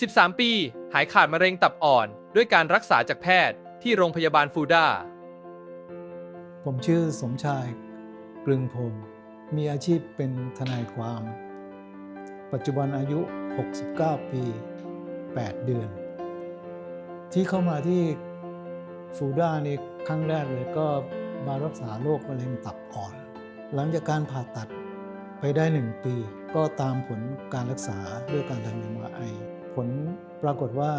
13 ปี หายขาดมะเร็งตับอ่อน ด้วยการรักษาจากแพทย์ที่โรงพยาบาลฟูด้า ผมชื่อสมชายกลึงพงศ์มีอาชีพเป็นทนายความ ปัจจุบันอายุ 69 ปี 8 เดือน ที่เข้ามาที่ฟูด้านี่ครั้งแรกเลยก็มารักษาโรคมะเร็งตับอ่อน หลังจากการผ่าตัดไปได้1ปี ก็ตามผลการรักษาด้วยการทำ MRI ผลปรากฏว่า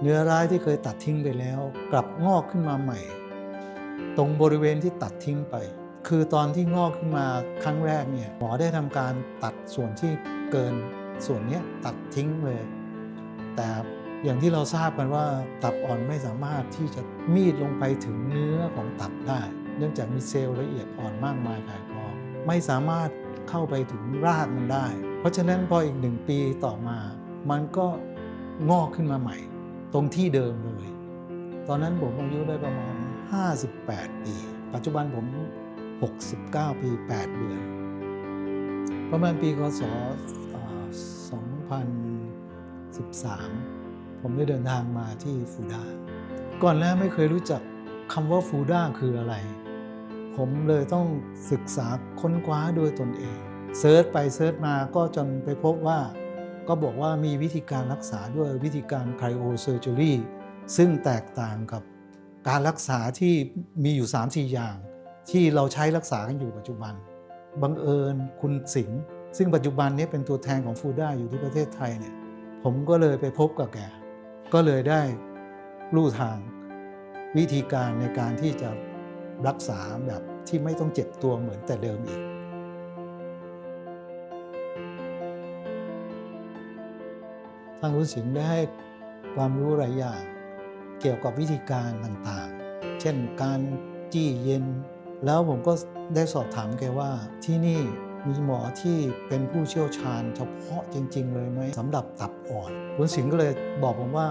เนื้อร้ายที่เคยตัดทิ้งไปแล้ว กลับงอกขึ้นมาใหม่ ตรงบริเวณที่ตัดทิ้งไป คือตอนที่งอกขึ้นมาครั้งแรกเนี่ยหมอได้ทำการตัดส่วนที่เกินส่วนนี้ตัดทิ้งเลย แต่อย่างที่เราทราบกันว่าตับอ่อนไม่สามารถที่จะมีดลงไปถึงเนื้อของตับได้ เนื่องจากมีเซลล์ละเอียดอ่อนมากมายกายกองไม่สามารถเข้าไปถึงรากมันได้ เพราะฉะนั้นพออีกหนึ่งปีต่อมา มันก็ งอกขึ้นมาใหม่ ตรงที่เดิมเลย ตอนนั้นผมอายุได้ประมาณ 58 ปี ปัจจุบันผม 69 ปี 8 เดือน ประมาณปีคศ2013 ผมได้เดินทางมาที่ฟูดาก่อนหน้าไม่เคยรู้จักคำว่าฟูดาคืออะไร ผมเลยต้องศึกษาค้นคว้าด้วยตนเองเซิร์ชไปเซิร์ชมาก็จนไปพบว่า ก็บอกว่ามีวิธีการรักษาด้วยวิธีการไครโอเซอร์เจอรี่ซึ่งแตกต่างกับการรักษาที่มีอยู่ 3-4 อย่าง ที่เราใช้รักษากันอยู่ปัจจุบัน บังเอิญคุณสิงห์ซึ่งปัจจุบันนี้เป็นตัวแทนของฟูด้าอยู่ที่ประเทศไทยเนี่ยผมก็เลยไปพบกับแก ก็เลยได้รู้ทางวิธีการในการที่จะรักษาแบบที่ไม่ต้องเจ็บตัวเหมือนแต่เดิมอีก ทางคุณสิงห์ได้ให้ความรู้หลายอย่างเกี่ยวกับวิธีการต่างๆ เช่นการจี้เย็น แล้วผมก็ได้สอบถามแกว่าที่นี่มีหมอที่เป็นผู้เชี่ยวชาญเฉพาะจริง ๆ เลยไหมสำหรับตับอ่อนคุณสิงห์ก็เลยบอกผมว่า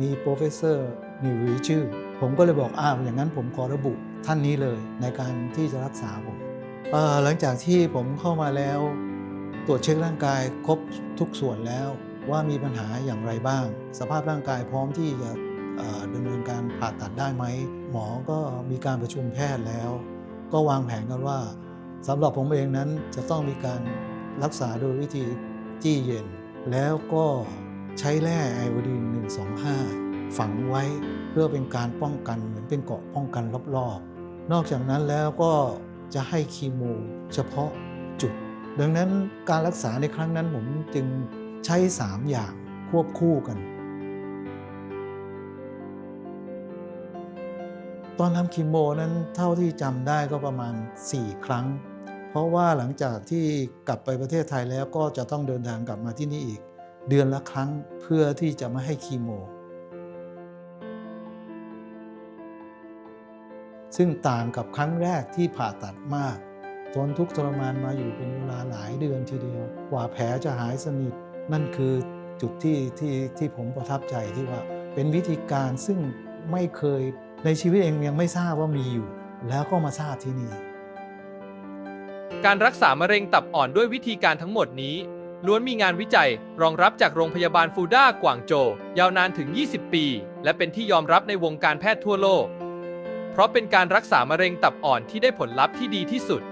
มีโปรเฟสเซอร์นิวรีชื่อ ผมก็เลยบอกอ้าวอย่างนั้นผมขอระบุท่านนี้เลยในการที่จะรักษาผมหลังจากที่ผมเข้ามาแล้ว ตรวจเช็คร่างกายครบทุกส่วนแล้ว ว่ามีปัญหาอย่างไรบ้าง สภาพร่างกายพร้อมที่จะดำเนินการผ่าตัดได้ไหม หมอก็มีการประชุมแพทย์แล้ว ก็วางแผนกันว่าสำหรับผมเองนั้นจะต้องมีการรักษาโดยวิธีจี้เย็น แล้วก็ใช้แร่ไอโอดีน 125 ฝังไว้เพื่อเป็นการป้องกันเหมือนเป็นเกาะป้องกันรอบๆ นอกจากนั้นแล้วก็จะให้คีโมเฉพาะจุด ดังนั้นการรักษาในครั้งนั้นผมจึง ใช้ 3 อย่างควบคู่กัน ตอนทำคีโมนั้นเท่าที่จำได้ก็ประมาณ 4 ครั้ง เพราะว่าหลังจากที่กลับไปประเทศไทยแล้วก็จะต้องเดินทางกลับมาที่นี่อีก เดือนละครั้งเพื่อที่จะไมาให้คีโม ซึ่งต่างกับครั้งแรกที่ผ่าตัดมากทนทุกข์ทรมานมาอยู่เป็นเวลาหลายเดือนทีเดียว กว่าแผลจะหายสนิท นั่นคือจุดที่ที่ที่ผมประทับใจที่ว่าเป็นวิธีการซึ่งไม่เคยในชีวิตเองยังไม่ทราบว่ามีอยู่ แล้วก็มาทราบที่นี่ การรักษามะเร็งตับอ่อนด้วยวิธีการทั้งหมดนี้ ล้วนมีงานวิจัยรองรับจากโรงพยาบาลฟูด้ากวางโจ ยาวนานถึง 20 ปี และเป็นที่ยอมรับในวงการแพทย์ทั่วโลก เพราะเป็นการรักษามะเร็งตับอ่อนที่ได้ผลลัพธ์ที่ดีที่สุด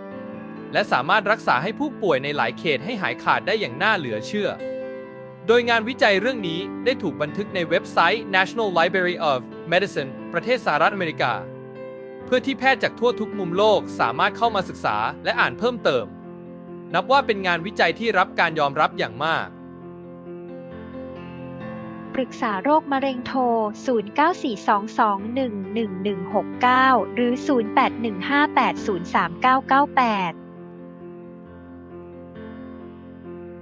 และสามารถรักษาให้ผู้ป่วยในหลายเขตให้หายขาดได้อย่างน่าเหลือเชื่อ ดยงานวิจัยเรื่องนี้ได้ถูกบันทึกในเว็บไซต์ National Library of Medicine ประเทศสหรัฐอเมริกา เพื่อที่แพทย์จากทั่วทุกมุมโลกสามารถเข้ามาศึกษาและอ่านเพิ่มเติม นับว่าเป็นงานวิจัยที่รับการยอมรับอย่างมาก ปรึกษาโรคมะเร็งโทร 0942211169 หรือ 0815803998